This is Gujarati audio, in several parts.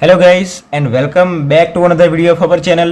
Hello guys and welcome back to another video of our channel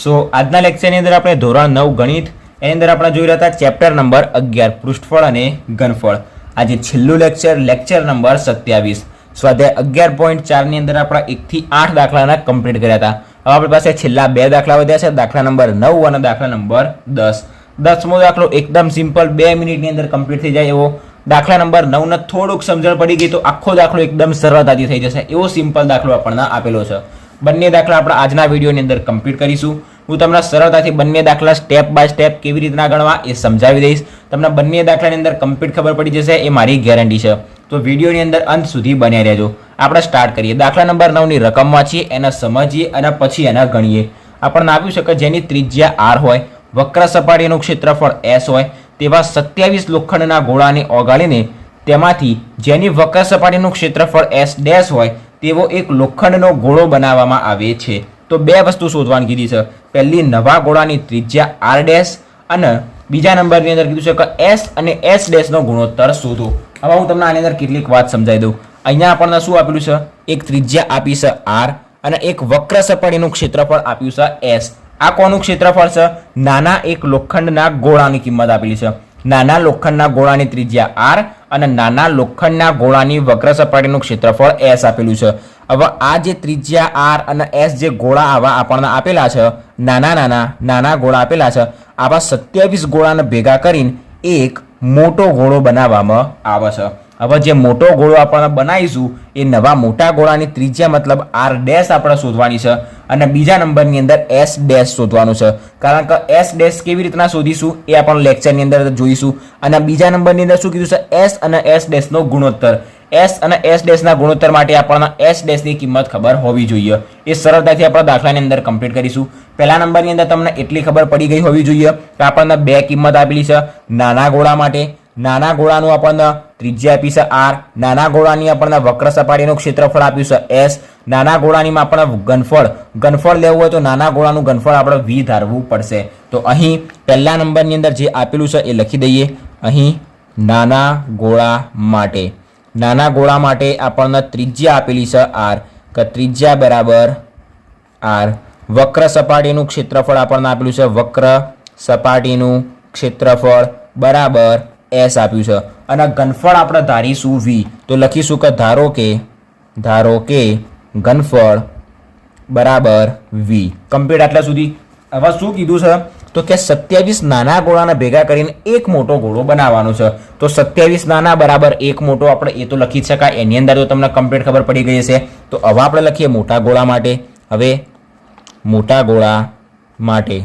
so આજના લેક્ચરની અંદર આપણે ધોરણ નવ ગણિત, એની અંદર આપણે જોઈ રહ્યા હતા ચેપ્ટર નંબર અગિયાર, પૃષ્ઠફળ અને ઘનફળ. આજે છેલ્લું લેક્ચર લેક્ચર નંબર સત્યાવીસ. સ્વાધ્યાય અગિયાર પોઈન્ટ ચારની અંદર આપણા એકથી આઠ દાખલાના કમ્પ્લીટ કર્યા હતા. હવે આપણી પાસે છેલ્લા બે દાખલા વધ્યા છે, દાખલા નંબર નવ અને દાખલા નંબર દસ. દસમો દાખલો એકદમ સિમ્પલ બે મિનિટની અંદર કમ્પ્લીટ થઈ જાય એવો દાખલા નંબર નવને થોડુંક સમજણ પડી ગઈ તો આખો દાખલો એકદમ સરળતાથી થઈ જશે. એવો સિમ્પલ દાખલો આપણને આપેલો છે. બંને દાખલા આપણે આજના વિડીયોની અંદર કમ્પ્લીટ કરીશું. હું તમને સરળતાથી બંને દાખલા સ્ટેપ બાય સ્ટેપ કેવી રીતના ગણવા એ સમજાવી દઈશ. તમને બંને દાખલાની અંદર કમ્પ્લીટ ખબર પડી જશે, એ મારી ગેરંટી છે. તો વિડીયોની અંદર અંત સુધી બન્યા રહેજો. આપણે સ્ટાર્ટ કરીએ. દાખલા નંબર નવની રકમ વાંચીએ, એને સમજીએ અને પછી એને ગણીએ. આપણને આપ્યું છે કે જેની ત્રિજ્યા આર હોય, વક્ર સપાટીનું ક્ષેત્રફળ એસ હોય તેવા સત્યાવીસ લોખંડના ગોળાને ઓગાળીને તેમાંથી જેની વક્ર સપાટીનું ક્ષેત્રફળ એસ ડેશ હોય, તેવો એક લોખંડનો ગોળો બનાવવામાં આવે છે. તો બે વસ્તુ શોધવાની કીધી છે. પહેલી, નવા ગોળાની ત્રિજ્યા આર ડેશ અને બીજા નંબરની અંદર કીધું છે કે એસ અને એસ ડેશનો ગુણોત્તર શોધો. હવે હું તમને આની અંદર કેટલીક વાત સમજાવી દઉં. અહીંયા આપણને શું આપેલું છે? એક ત્રિજ્યા આપી છે આર અને એક વક્ર સપાટીનું ક્ષેત્રફળ આપ્યું છે એસ. આ કોનું ક્ષેત્રફળ છે? નાના એક લોખંડના ગોળાની કિંમત આપેલી છે. નાના લોખંડના ગોળાની ત્રિજ્યા આર અને નાના લોખંડના ગોળાની વક્ર સપાટીનું ક્ષેત્રફળ એસ આપેલું છે. હવે આ જે ત્રિજ્યા આર અને એસ જે ગોળા આવા આપણને આપેલા છે, નાના નાના નાના ગોળા આપેલા છે, આવા સત્યાવીસ ગોળાને ભેગા કરીને એક મોટો ગોળો બનાવવામાં આવે છે. હવે જે મોટો ગોળો આપણે બનાવીશું, એ નવા મોટા ગોળાની ત્રિજ્યા મતલબ આર ડેશ આપણે શોધવાની છે અને બીજા નંબરની અંદર એસ ડેશ શોધવાનું છે. કારણ કે એસ ડેશ કેવી રીતના શોધીશું, એ આપણે લેક્ચરની અંદર જોઈશું. અને બીજા નંબરની અંદર શું કીધું છે? એસ અને એસ ડેશનો ગુણોત્તર. એસ અને એસ ડેશના ગુણોત્તર માટે આપણને એસ ડેશની કિંમત ખબર હોવી જોઈએ. એ સરળતાથી આપણા દાખલાની અંદર કમ્પ્લીટ કરીશું. પહેલા નંબરની અંદર તમને એટલી ખબર પડી ગઈ હોવી જોઈએ કે આપણને બે કિંમત આપેલી છે નાના ગોળા માટે નાના ગોળાનું આપણને ત્રિજ્યા આપી છે આર. નાના ગોળાની આપણને વક્ર સપાટીનું ક્ષેત્રફળ આપ્યું છે એસ. નાના ગોળાનીમાં આપણે ઘનફળ. ઘનફળ લેવું હોય તો નાના ગોળાનું ઘનફળ આપણે વી ધારવું પડશે. તો અહીં પહેલા નંબરની અંદર જે આપેલું છે એ લખી દઈએ. અહીં નાના ગોળા માટે. નાના ગોળા માટે આપણને ત્રિજ્યા આપેલી છે આર. કે ત્રિજ્યા બરાબર આર. વક્ર સપાટીનું ક્ષેત્રફળ આપણને આપેલું છે વક્ર સપાટીનું ક્ષેત્રફળ બરાબર એસ આપ્યું છે. અને ઘનફળ આપણે ધારીશું વી તો લખીશું કે ધારો કે ધારો કે ઘનફળ બરાબર વી કમ્પ્લીટ આટલા સુધી. હવે શું કીધું છે? તો કે સત્યાવીસ નાના ગોળાને ભેગા કરીને એક મોટો ગોળો બનાવવાનો છે. તો સત્યાવીસ નાના બરાબર એક મોટો આપણે એ તો લખી શકાય. એની અંદર તો તમને કમ્પ્લીટ ખબર પડી ગઈ હશે. તો હવે આપણે લખીએ મોટા ગોળા માટે. હવે મોટા ગોળા માટે.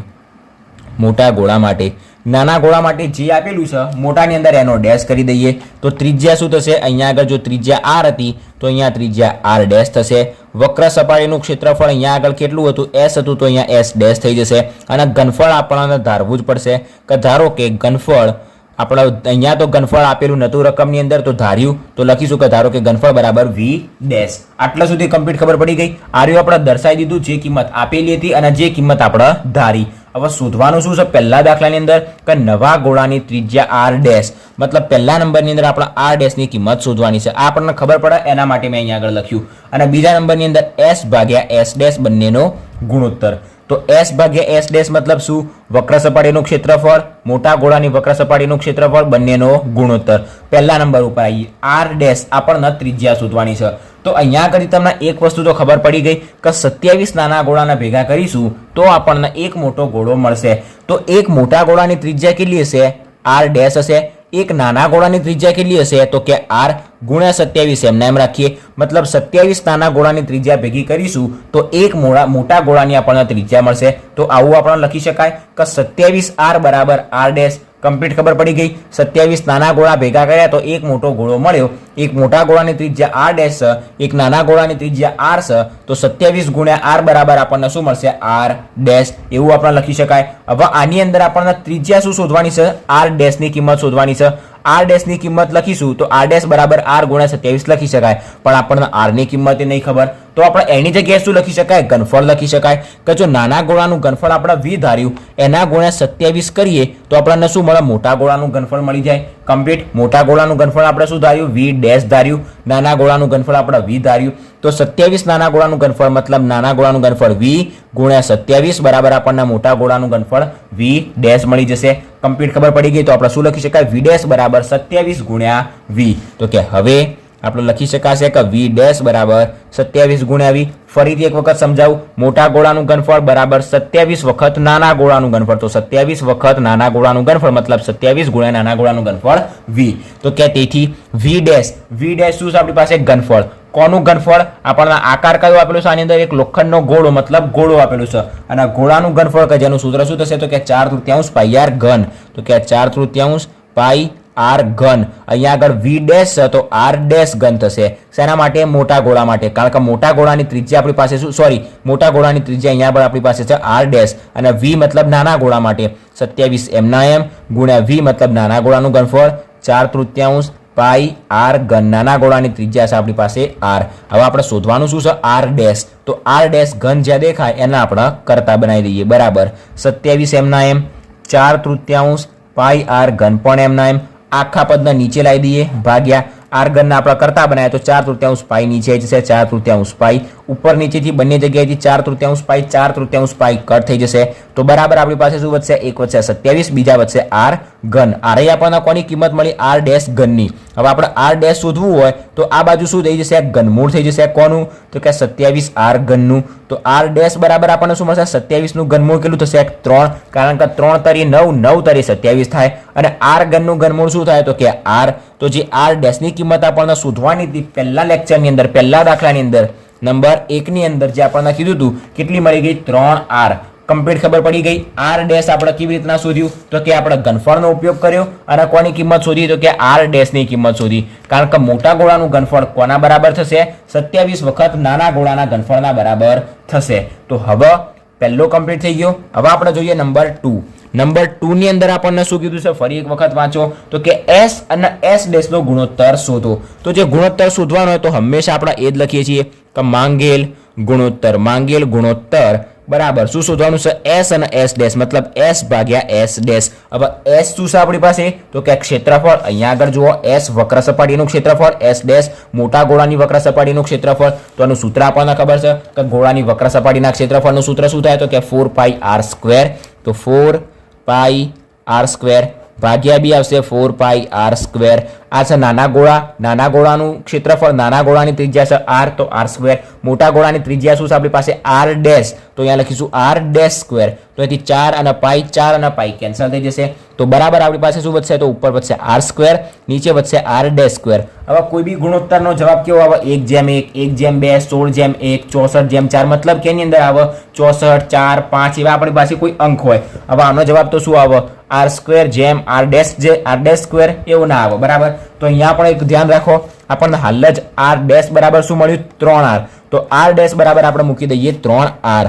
મોટા ગોળા માટે. નાના ગોળા માટે જે આપેલું છે, મોટાની અંદર એનો ડેશ કરી દઈએ. તો ત્રિજ્યા શું થશે? અહીંયા આગળ જો ત્રિજ્યા આર હતી, તો અહીંયા ત્રિજ્યા આર ડેશ થશે. વક્ર સપાટીનું ક્ષેત્રફળ અહીંયા આગળ કેટલું હતું? એસ હતું, તો અહીંયા એસ ડેશ થઈ જશે. અને ઘનફળ આપણને ધારવું જ પડશે. કે ધારો કે ઘનફળ આપણે અહીંયા તો ઘનફળ આપેલું નતું રકમની અંદર, તો ધાર્યું. તો લખીશું કે ધારો કે ઘનફળ બરાબર વી ડેશ આટલા સુધી કમ્પ્લીટ ખબર પડી ગઈ. આર્યું આપણે દર્શાવી દીધું જે કિંમત આપેલી હતી અને જે કિંમત આપણે ધારી. હવે શોધવાનું શું છે? પહેલા દાખલાની અંદર કે નવા ગોળાની ત્રિજ્યા આર ડેશ મતલબ પહેલા નંબરની અંદર આપણે આર ડેશની કિંમત શોધવાની છે. આ આપણને ખબર પડે, એના માટે મેં અહીંયા આગળ લખ્યું. અને બીજા નંબરની અંદર એસ ભાગ્યા એસ ડેશ બંનેનો ગુણોત્તર. તો એસ ભાગ્યા એસ ડેશ મતલબ શું? વક્ર સપાટીનું ક્ષેત્રફળ, મોટા ગોળાની વક્ર સપાટીનું ક્ષેત્રફળ બંનેનો ગુણોત્તર. પહેલા નંબર ઉપર આવીએ આર ડેશ આપણને ત્રિજ્યા શોધવાની છે. તો અહીંયા આગળ તમને એક વસ્તુ તો ખબર પડી ગઈ કે સત્યાવીસ નાના ગોળાના ભેગા કરીશું તો આપણને એક મોટો ગોળો મળશે. તો એક મોટા ગોળાની ત્રિજ્યા કેટલી હશે? આર ડેશ હશે. એક નાના ગોળાની ત્રિજ્યા કેટલી હશે? તો કે આર ગુણ્યા સત્યાવીસ એમને એમ રાખીએ. મતલબ સત્યાવીસ નાના ગોળાની ત્રિજ્યા ભેગી કરીશું તો એક મોળા, મોટા ગોળાની આપણને ત્રિજ્યા મળશે. તો આવું આપણે લખી શકાય કે સત્યાવીસ આર બરાબર આર ડેશ કમ્પ્લીટ ખબર પડી ગઈ. સત્યાવીસ નાના ગોળા ભેગા કર્યા તો એક મોટો ગોળો મળ્યો. એક મોટા ગોળાની ત્રિજ્યા આર ડેશ, એક નાના ગોળાની ત્રિજ્યા આર છે તો સત્યાવીસ ગુણ્યા આર બરાબર આપણને શું મળશે? R dash. એવું આપણે લખી શકાય. હવે આની અંદર આપણને ત્રિજ્યા શું શોધવાની છે? આર ડેશની કિંમત શોધવાની છે. આર ડેશની કિંમત લખીશું તો આર ડેશ બરાબર આર ગુણ્યા સત્યાવીસ લખી શકાય. પણ આપણને આરની કિંમત નહીં ખબર. તો આપણે એની જગ્યાએ શું લખી શકાય? ઘનફળ લખી શકાય. કે જો નાના ગોળાનું ઘનફળ આપણે વી ધાર્યું, એના ગુણ્યા સત્યાવીસ કરીએ, તો આપણને શું મળે? મોટા ગોળાનું ઘનફળ મળી જાય. કમ્પ્લીટ મોટા ગોળાનું ઘનફળ આપણે શું ધાર્યું? વી ડેશ ધાર્યું. નાના ગોળાનું ઘનફળ આપણે વી ધાર્યું. તો સત્યાવીસ નાના ગોળાનું ઘનફળ મતલબ નાના ગોળાનું ઘનફળ વી ગુણ્યા સત્યાવીસ બરાબર આપણને મોટા ગોળાનું ઘનફળ વી ડેશ મળી જશે. કમ્પ્લીટ ખબર પડી ગઈ તો આપણે શું લખી શકાય? વી ડેશ બરાબર સત્યાવીસ ગુણ્યા વી. તો કે હવે આપણે લખી શકાશે કે વી ડેશ બરાબર સત્યાવીસ ગુણ્યા વી. ફરીથી એક વખત સમજાવું. મોટા ગોળાનું ઘનફળ બરાબર સત્યાવીસ વખત, નાના ગોળાનું ઘનફળ તો સત્યાવીસ વખત નાના ગોળાનું ઘનફળ મતલબ સત્યાવીસ ગુણ્યા નાના ગોળાનું ઘનફળ વી. તો કે તેથી વી ડેશ. વી ડેશ શું છે? આપણી પાસે ઘનફળ કોનું ઘનફળ આપણને આકાર કયો આપેલું છે? આની અંદર એક લોખંડનો ગોળો, મતલબ ગોળો આપેલો છે. અને ગોળાનું ઘનફળ કે જેનું સૂત્ર શું થશે? તો કે ચાર તૃત્યાંશ પાઈ આર ઘન. તો કે ચાર તૃત્યાંશ પાઈ આર ઘન. અહીંયા આગળ વી ડેશ તો આર ડેશ ઘન થશે. શેના માટે? મોટા ગોળા માટે. કારણ કે મોટા ગોળાની ત્રિજ્યા આપણી પાસે શું? સોરી મોટા ગોળાની ત્રિજ્યા અહીંયા આગળ આપણી પાસે છે આર ડેશ અને વી મતલબ નાના ગોળા માટે. સત્યાવીસ એમના એમ ગુણ્યા વી મતલબ નાના ગોળાનું ઘનફળ. ચાર તૃતીયાંશ પાઈ આર ઘન. નાના ગોળાની ત્રિજ્યા છે આપણી પાસે આર. હવે આપણે શોધવાનું શું છે? આર ડેશ તો આર ડેશ ઘન જ્યાં દેખાય, એના આપણે કરતા બનાવી દઈએ. બરાબર. સત્યાવીસ એમના એમ. ચાર તૃતીયાંશ પાઈ આર ઘન. પણ એમના એમ. આખા પદના નીચે લાવી દઈએ. ભાગ્યા આર્ગનના આપણા કરતા બનાવ્યા તો ચાર તૃત્યાંશ પાઈ નીચે જશે, ચાર તૃત્યાંશ પાઈ ઉપર નીચેથી બંને જગ્યાએથી ચાર તૃત્યાંશ પાઈ, ચાર તૃત્યાંશ પાઈ કટ થઈ જશે. તો બરાબર આપણી પાસે શું વધશે? એક વધશે સત્યાવીસ, બીજા વધશે આર. ઘન આર આપણને કોની કિંમત મળી? આર ડેશ ઘનની હવે આપણે આર ડેશ શોધવું હોય, તો આ બાજુ શું થઈ જશે? ગનમૂળ થઈ જશે કોનું? તો કે સત્યાવીસ આર ઘનનું તો આર ડેશ બરાબર આપણને શું મળશે? સત્યાવીસનું ઘનમૂળ કેટલું થશે? ત્રણ. કારણ કે ત્રણ તરી નવ નવ તરી સત્યાવીસ થાય. અને આર ઘનનું ઘનમૂળ શું થાય? તો કે આર તો જે આર ડેશની કિંમત આપણને શોધવાની હતી પહેલા લેક્ચરની અંદર, પહેલા દાખલાની અંદર, નંબર એકની અંદર જે આપણને કીધું હતું, કેટલી મળી ગઈ? ત્રણ આર કમ્પ્લીટ ખબર પડી ગઈ. આર ડેશ આપણે કેવી રીતના શોધ્યું? તો કે આપણે ઘનફળનો ઉપયોગ કર્યો અને કોની કિંમત શોધી? તો કે આર ડેશની કિંમત શોધી. કારણ કે મોટા ગોળાનું ઘનફળ કોના બરાબર થશે? સત્યાવીસ વખત નાના ગોળાના ઘનફળના બરાબર થશે. તો હવે પહેલો કમ્પ્લીટ થઈ ગયો. હવે આપણે જોઈએ નંબર ટુ નંબર ટુની અંદર આપણને શું કીધું છે? ફરી એક વખત વાંચો. તો કે એસ અને એસ ડેશનો ગુણોત્તર શોધો. તો જે ગુણોત્તર શોધવાનો હોય તો હંમેશા આપણે એ જ લખીએ છીએ કે માંગેલ ગુણોત્તર. માંગેલ ગુણોત્તર બરાબર. શું શોધવાનું છે? એસ અને એસ ડેશ મતલબ એસ ભાગ્યા એસ ડેશ હવે એસ શું છે આપણી પાસે? તો કે ક્ષેત્રફળ. અહીંયા આગળ જુઓ એસ વક્ર સપાટીનું ક્ષેત્રફળ એસ ડેશ મોટા ગોળાની વક્ર સપાટીનું ક્ષેત્રફળ. તો આનું સૂત્ર આપણને ખબર છે કે ગોળાની વક્ર સપાટીના ક્ષેત્રફળનું સૂત્ર શું થાય? તો કે ફોર પાઈ આર સ્ક્વેર તો ફોર પાઈ આર સ્ક્વેર ભાગ્યા બી આવશે ફોર પાઈ આર સ્ક્વેર આ છે નાના ગોળા. નાના ગોળાનું ક્ષેત્રફળ, નાના ગોળાની ત્રિજ્યા છે આર, તો આર સ્ક્વેર. મોટા ગોળાની ત્રિજ્યા શું છે? આપણી પાસે આર ડેશ. તો અહીંયા લખીશું આર ડેશ સ્ક્વેર. તો અહીંથી ચાર અને પાઈ, ચાર અને પાઈ કેન્સલ થઈ જશે. તો બરાબર આપણી પાસે શું વધશે? તો ઉપર વધશે આર સ્ક્વેર, નીચે વધશે આર ડેશ સ્ક્વેર. હવે કોઈ બી ગુણોત્તરનો જવાબ કેવો આવે? એક જેમ એક એક જેમ બે, સોળ જેમ એક, ચોસઠ જેમ ચાર. મતલબ કેની અંદર આવે ચોસઠ, ચાર, પાંચ એવા આપણી પાસે કોઈ અંક હોય. હવે આનો જવાબ તો શું આવે? આર સ્ક્વેર જેમ આર ડેશ જે, આર ડેશ સ્ક્વેર એવું ના આવે. બરાબર? તો અહીંયા પણ એક ધ્યાન રાખો, આપણને હાલ જ આર ડેશ બરાબર શું મળ્યું? ત્રણ આર તો આર ડેશ બરાબર આપણે મૂકી દઈએ ત્રણ આર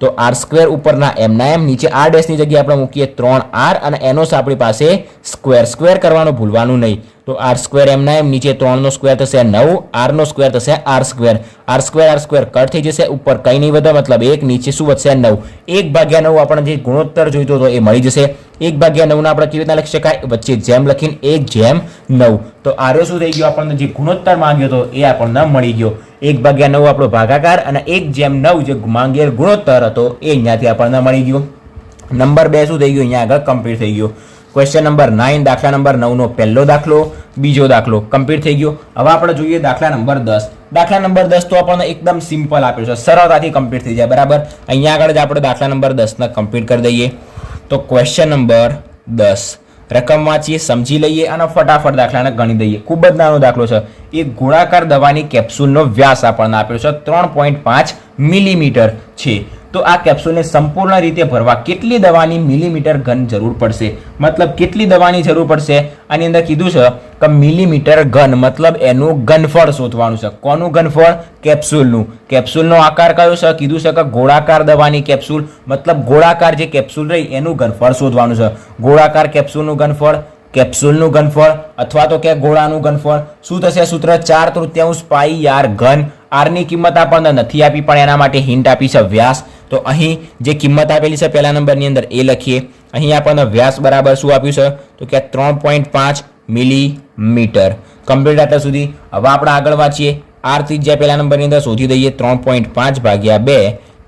તો આર સ્ક્વેર ઉપરના એમના એમ નીચે આર ડેશની જગ્યાએ આપણે મૂકીએ ત્રણ આર અને એનો આપણી પાસે સ્ક્વેર સ્ક્વેર કરવાનું ભૂલવાનું નહીં. તો આર સ્ક્વેર એમના એમ નીચે ત્રણનો સ્ક્વેર થશે નવ આરનો સ્ક્વેર થશે R square R square R square cut થઈ જશે, ઉપર કંઈ નહીં વધે, મતલબ એક, નીચે શું વધશે નવ. એક ભાગ્યા નવ આપણને જે ગુણોત્તર જોઈતો હતો એ મળી જશે. એક ભાગ્યા નવના આપણે કેવી રીતના લખી શકાય? વચ્ચે જેમ લખીને એક જેમ નવ. તો આર્યો શું થઈ ગયો? આપણને જે ગુણોત્તર માંગ્યો હતો એ આપણને મળી ગયો. એક ભાગ્યા નવ આપણો ભાગાકાર અને એક જેમ નવ જે માંગેલ ગુણોત્તર હતો, એ અહીંયાથી આપણને મળી ગયો. નંબર બે શું થઈ ગયો? અહીંયા આગળ કમ્પ્લીટ થઈ ગયો. ક્વેશ્ચન નંબર નાઇન દાખલા નંબર નવનો પહેલો દાખલો, બીજો દાખલો કમ્પ્લીટ થઈ ગયો. હવે આપણે જોઈએ દાખલા નંબર દસ. દાખલા નંબર દસ તો આપણને એકદમ સિમ્પલ આપ્યો છે. સરળતાથી કમ્પ્લીટ થઈ જાય, બરાબર? અહીંયા આગળ જ આપણે દાખલા નંબર દસને કમ્પ્લીટ કરી દઈએ. તો ક્વેશ્ચન નંબર દસ. રકમ વાંચીએ, સમજી લઈએ અને ફટાફટ દાખલાને ગણી દઈએ. ખૂબ જ નાનો દાખલો છે. એક ગોળાકાર દવાની કેપ્સ્યુલનો વ્યાસ આપણને આપ્યો છે ત્રણ પોઈન્ટ પાંચ મિલીમીટર છે. તો આ કેપ્સ્યુલને સંપૂર્ણ રીતે ભરવા કેટલી દવાની મિલીમીટર ઘન જરૂર પડશે? મતલબ કેટલી દવાની જરૂર પડશે? આની અંદર કીધું છે કે મિલીમીટર ઘન, મતલબ એનું ઘનફળ શોધવાનું છે. કોનું ઘનફળ? કેપ્સ્યુલનું. કેપ્સ્યુલનો આકાર કયો છે? કીધું છે કે ગોળાકાર દવાની કેપ્સ્યુલ. મતલબ ગોળાકાર જે કેપ્સ્યુલ રહી, એનું ઘનફળ શોધવાનું છે. ગોળાકાર કેપ્સ્યુલનું ઘનફળ કેપ્સ્યુલનું ઘનફળ, અથવા તો કે ગોળાનું ઘનફળ. શું થશે? સૂત્ર ચાર તૃત્યાંશ પાઈ યાર ઘન આરની કિંમત આપણને નથી આપી, પણ એના માટે હિન્ટ આપી છે વ્યાસ. તો અહીં જે કિંમત આપેલી છે પહેલા નંબરની અંદર એ લખીએ. અહીં આપણને વ્યાસ બરાબર શું આપ્યું છે? તો કે ત્રણ પોઈન્ટ પાંચ મિલીમીટર. કમ્પ્લીટ અત્યાર સુધી. હવે આપણે આગળ વાંચીએ. આર ત્રિજ્યા પહેલા નંબરની અંદર શોધી દઈએ, ત્રણ પોઈન્ટ પાંચ ભાગ્યા બે.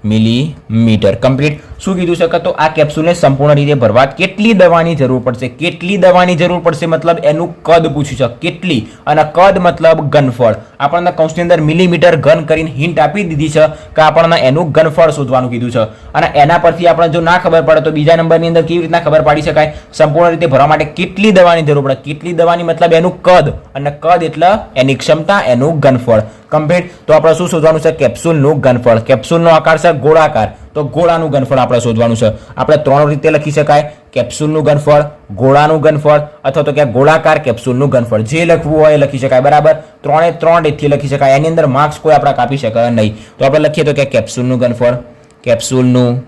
મિલીમીટર. કમ્પ્લીટ શું કીધું છે? કે તો આ કેપ્સ્યુલને સંપૂર્ણ રીતે ભરવા કેટલી દવાની જરૂર પડશે? કેટલી દવાની જરૂર પડશે? મતલબ એનું કદ પૂછ્યું છે કેટલી? અને કદ મતલબ ઘનફળ. આપણને કૌંસની અંદર મિલીમીટર ઘન કરીને હિન્ટ આપી દીધી છે કે આપણને એનું ઘનફળ શોધવાનું કીધું છે. અને એના પરથી આપણે જો ના ખબર પડે તો બીજા નંબરની અંદર કેવી રીતના ખબર પાડી શકાય? સંપૂર્ણ રીતે ભરવા માટે કેટલી દવાની જરૂર પડે? કેટલી દવાની મતલબ એનું કદ? અને કદ એટલે એની ક્ષમતા, એનું ઘનફળ. કમ્પ્લીટ તો આપણે શું શોધવાનું છે? કેપ્સ્યુલનું ઘનફળ. કેપ્સ્યુલનો આકાર છે ગોળાકાર. તો ગોળાનું ઘનફળ આપણે શોધવાનું છે. આપણે ત્રણ રીતે લખી શકાય. કેપ્સ્યુલનું ઘનફળ, ગોળાનું ઘનફળ, અથવા તો કે ગોળાકાર કેપ્સ્યુલનું ઘનફળ. જે લખવું હોય એ લખી શકાય. બરાબર? ત્રણે ત્રણ રીતથી લખી શકાય. એની અંદર માર્ક્સ કોઈ આપણે કાપી શકાય નહીં. તો આપણે લખીએ તો કે કેપ્સ્યુલનું ઘનફળ કેપ્સ્યુલનું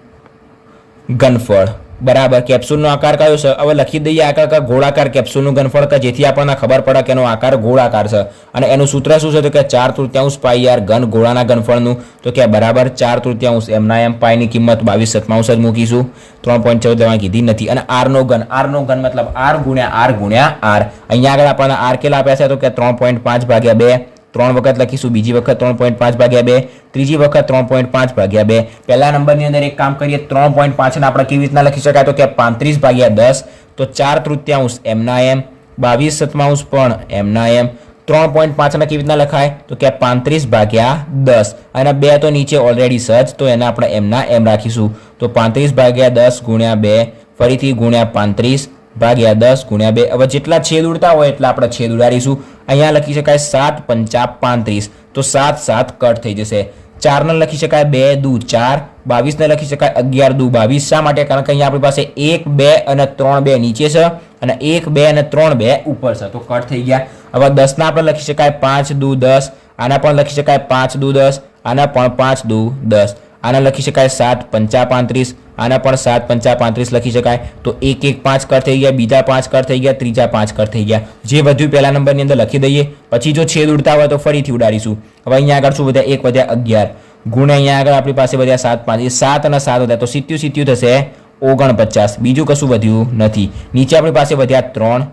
ઘનફળ. બરાબર કેપ્સ્યુલનો આકાર કયો છે? હવે લખી દઈએ આકાર કે ગોળાકાર કેપ્સ્યુલનું ઘનફળ કે જેથી આપણને ખબર પડે કે એનો આકાર ગોળાકાર છે. અને એનું સૂત્ર શું છે? તો કે ચાર તૃત્યાંશ પાઈ આર ઘન ગોળાના ઘનફળનું. તો કે બરાબર ચાર તૃત્યાંશ, એમના એમ પાઈની કિંમત બાવીસ સત્તાવંશ જ મૂકીશું. ત્રણ પોઈન્ટ ચૌદ દવા કીધી નથી. અને આરનો ઘન આરનો ઘન મતલબ આર ગુણ્યા આર ગુણ્યા આર. અહીંયા આગળ આપણને આર કેટલા આપ્યા છે? તો કે ત્રણ પોઈન્ટ પાંચ ભાગ્યા બે. ત્રણ વખત લખીશું, બીજી વખત ત્રણ પોઈન્ટ પાંચ ભાગ્યા બે, ત્રીજી વખત ત્રણ પોઈન્ટ પાંચ ભાગ્યા બે. પહેલા નંબરની અંદર એક કામ કરીએ, ત્રણ પોઈન્ટ પાંચને આપણે કેવી રીતના લખી શકાય? તો કે પાંત્રીસ ભાગ્યા દસ, તો ચાર તૃતીયાંશ એમના એમ. બાવીસ સત્તાવંશ પણ એમના એમ. ત્રણ પોઈન્ટ પાંચને કેવી રીતના લખાય? તો કે પાંત્રીસ ભાગ્યા દસ. અને બે તો નીચે ઓલરેડી સજ તો એને આપણે એમના એમ રાખીશું. તો પાંત્રીસ ભાગ્યા દસ ગુણ્યા બે, ફરીથી ગુણ્યા પાંત્રીસ. ભાગ્યા દસ ગુણ્યા બે. હવે જેટલા છેદ ઉડતા હોય એટલા આપણે છેદ ઉડાડીશું. અહીંયા લખી શકાય સાત પંચા પાંત્રીસ. તો સાત સાત કટ થઈ જશે. ચારને લખી શકાય બે દુ ચાર. બાવીસને લખી શકાય અગિયાર દુ બાવીસ. શા માટે? કારણ કે અહીંયા આપણી પાસે એક, બે અને ત્રણ બે નીચે છે અને એક, બે અને ત્રણ બે ઉપર છે. તો કટ થઈ ગયા. હવે દસના આપણે લખી શકાય પાંચ દુ દસ. આના પણ લખી શકાય પાંચ દુ દસ. આના પણ પાંચ દુ દસ. આના લખી શકાય સાત પંચા પાંત્રીસ. આના પણ સાત, પંચા, પાંત્રીસ લખી શકાય. તો એક એક, પાંચ કર થઈ ગયા, બીજા પાંચ કર થઈ ગયા, ત્રીજા પાંચ કર થઈ ગયા. જે વધ્યું પહેલા નંબરની અંદર લખી દઈએ. પછી જો છેદ ઉડતા હોય તો ફરીથી ઉડાડીશું. હવે અહીંયા આગળ શું વધ્યા? એક વધ્યા અગિયાર. ગુણ અહીંયા આગળ આપણી પાસે વધ્યા સાત, પાંચ. સાત અને સાત વધ્યા. તો સિત્યુ સિત્યુ થશે ઓગણપચાસ. બીજું કશું વધ્યું નથી. નીચે આપણી પાસે વધ્યા ત્રણ.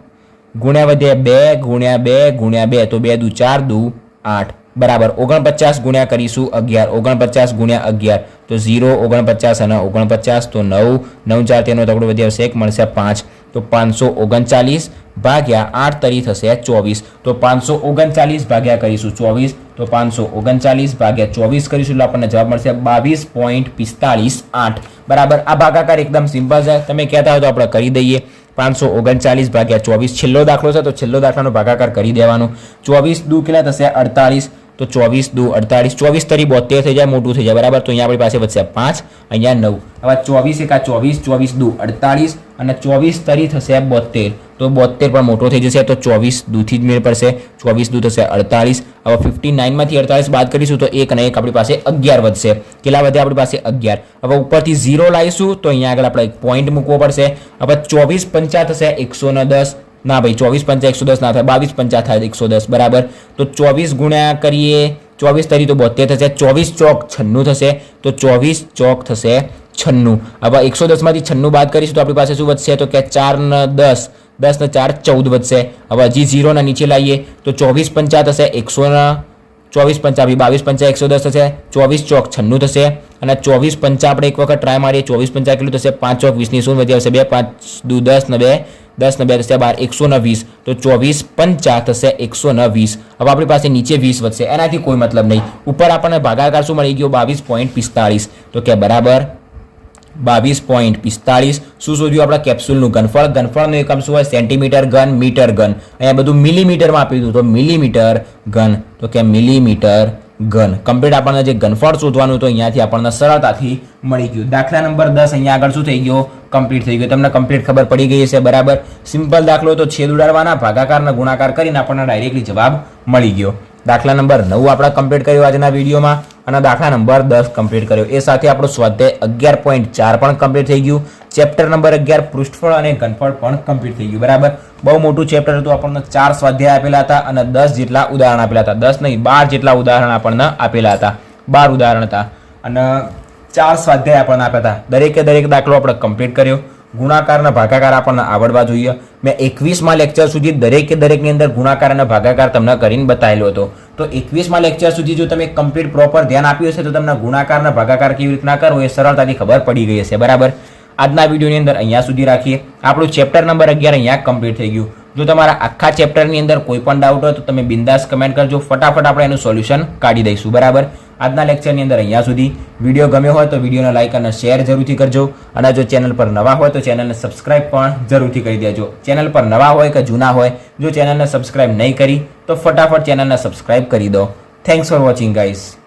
ગુણ્યા વધ્યા બે, ગુણ્યા બે ગુણ્યા બે. તો બે દુ ચાર, દુ આઠ. બરાબર. ઓગણપચાસ ગુણ્યા કરીશું અગિયાર. ઓગણપચાસ ગુણ્યા અગિયાર તો ઝીરો, ઓગણપચાસ અને ઓગણપચાસ તો નવ. નવ ચાર તેનો તકડો વધી આવશે એક, મળશે પાંચ. તો પાંચસો ઓગણચાલીસ ભાગ્યા આઠ તરી થશે ચોવીસ. તો પાંચસો ઓગણચાલીસ ભાગ્યા કરીશું ચોવીસ. તો પાંચસો ઓગણચાલીસ ભાગ્યા ચોવીસ કરીશું એટલે આપણને જવાબ મળશે બાવીસ પોઈન્ટ પિસ્તાળીસ આઠ. બરાબર. આ ભાગાકાર એકદમ સિમ્પલ છે. તમે કહેતા હોય તો આપણે કરી દઈએ. પાંચસો ઓગણચાલીસ ભાગ્યા ચોવીસ. છેલ્લો દાખલો છે તો છેલ્લો દાખલાનો ભાગાકાર કરી દેવાનો. ચોવીસ દુ કેટલા થશે અડતાલીસ તો ચોવીસ દુ અડતાલીસ ચોવીસ તરી બોતેર થઈ જાય, મોટું થઈ જાય. બરાબર? તો અહીંયા આપણી પાસે વધશે પાંચ, અહીંયા નવ. હવે ચોવીસ એકા ચોવીસ ચોવીસ દુ અડતાલીસ અને ચોવીસ તરી થશે બોતેર તો બોતેર પણ મોટો થઈ જશે, તો ચોવીસ દુથી જ મેળ પડશે. ચોવીસ દુ થશે અડતાલીસ હવે ફિફ્ટી નાઇનમાંથી અડતાલીસ બાદ કરીશું તો એક અને એક આપણી પાસે અગિયાર વધશે. કેટલા વધે આપણી પાસે અગિયાર? હવે ઉપરથી ઝીરો લાવીશું તો અહીંયા આગળ આપણે એક પોઈન્ટ મૂકવો પડશે. હવે ચોવીસ પંચા થશે એકસો દસ. ના ભાઈ, ચોવીસ પંચા એકસો દસ, ના થાય, બાવીસ પંચા થાય એકસો દસ, બરાબર? તો ચોવીસ ગુણ્યા કરીએ, ચોવીસ તરી તો બોતેર થશે, ચોવીસ ચોક છન્નું થશે, તો ચોવીસ ચોક થશે છન્નું. હવે એકસો દસમાંથી છન્નું બાદ કરીશું તો આપણી પાસે શું વધશે? તો કે ચાર ને દસ દસ ને ચાર, ચૌદ વધશે. હવે હજી ઝીરોના નીચે લાવીએ, તો ચોવીસ પંચા થશે એકસો ચોવીસ પંચા બી બાવીસ પંચા એકસો દસ થશે, ચોવીસ ચોક છન્નું થશે, અને ચોવીસ પંચા આપણે એક વખત ટ્રાય મારીએ, ચોવીસ પંચા કેટલું થશે? પાંચ ચોક વીસની શું વધી આવશે? બે, પાંચ દુ દસ ને બે દસ ને બે થશે બાર, એકસો ને વીસ. તો ચોવીસ પંચા થશે એકસો ને વીસ. હવે આપણી પાસે નીચે વીસ વધશે. એનાથી કોઈ મતલબ નહીં. ઉપર આપણને ભાગાકાર શું મળી ગયો? બાવીસ પોઈન્ટ પિસ્તાળીસ. તો કે બરાબર? બાવીસ પોઈન્ટ પિસ્તાળીસ. શું શોધ્યું આપણા કેપ્સ્યુલનું ઘનફળ? ઘનફળનું એકમ શું હોય? સેન્ટીમીટર ઘન, મીટર ઘન. અહીંયા બધું મિલીમીટરમાં આપી દીધું. તો મિલીમીટર ઘન. તો કે મિલીમીટર ઘન કમ્પ્લીટ આપણને જે ઘનફળ શોધવાનું તો અહીંયાથી આપણને સરળતાથી મળી ગયું. દાખલા નંબર દસ અહીંયા આગળ શું થઈ ગયો? કમ્પ્લીટ થઈ ગયો. તમને કમ્પ્લીટ ખબર પડી ગઈ હશે, બરાબર? સિમ્પલ દાખલો તો છેદ ઉડાડવાના, ભાગાકારના ગુણાકાર કરીને આપણને ડાયરેક્ટલી જવાબ મળી ગયો. દાખલા નંબર નવ આપણે કમ્પ્લીટ કર્યો આજના વિડીયોમાં, અને દાખલા નંબર દસ કમ્પ્લીટ કર્યો. એ સાથે આપણો સ્વાધ્યાય અગિયાર પોઈન્ટ ચાર પણ કમ્પ્લીટ થઈ ગયું. ચેપ્ટર નંબર અગિયાર, પૃષ્ઠફળ અને ઘનફળ પણ કમ્પ્લીટ થઈ ગયું. બરાબર? બહુ મોટું ચેપ્ટર હતું. આપણને ચાર સ્વાધ્યાય આપેલા હતા અને દસ જેટલા ઉદાહરણ આપેલા હતા. દસ નહીં, બાર જેટલા ઉદાહરણ આપણને આપેલા હતા. બાર ઉદાહરણ હતા. અને ચાર સ્વાધ્યાય આપણને આપ્યા હતા. દરેકે દરેક દાખલો આપણે કમ્પ્લીટ કર્યો. ગુણાકારના ભાગાકાર આપણને આવડવા જોઈએ. મેં એકવીસમાં લેક્ચર સુધી દરેકે દરેકની અંદર ગુણાકાર અને ભાગાકાર તમને કરીને બતાવેલો હતો. તો એકવીસમાં લેક્ચર સુધી જો તમે કમ્પ્લીટ પ્રોપર ધ્યાન આપ્યું હશે તો તમને ગુણાકારના ભાગાકાર કેવી રીતના કરવો એ સરળતાથી ખબર પડી ગઈ હશે. બરાબર? આજના વિડીયોની અંદર અહીંયા સુધી રાખીએ. આપણું ચેપ્ટર નંબર અગિયાર અહીંયા કમ્પ્લીટ થઈ ગયું. જો તમારા આખા ચેપ્ટરની અંદર કોઈ પણ ડાઉટ હોય તો તમે બિંદાસ કમેન્ટ કરજો. ફટાફટ આપણે એનું સોલ્યુશન કાઢી દઈશું. બરાબર? આજના લેક્ચરની અંદર અહીંયા સુધી. વીડિયો ગમ્યો હોય તો વિડીયોને લાઇક અને શેર જરૂરથી કરજો. અને જો ચેનલ પર નવા હોય તો ચેનલને સબસ્ક્રાઇબ પણ જરૂરથી કરી દેજો. ચેનલ પર નવા હોય કે જૂના હોય, જો ચેનલને સબસ્ક્રાઇબ નહીં કરી, તો ફટાફટ ચેનલને સબસ્ક્રાઇબ કરી દો. Thanks for watching guys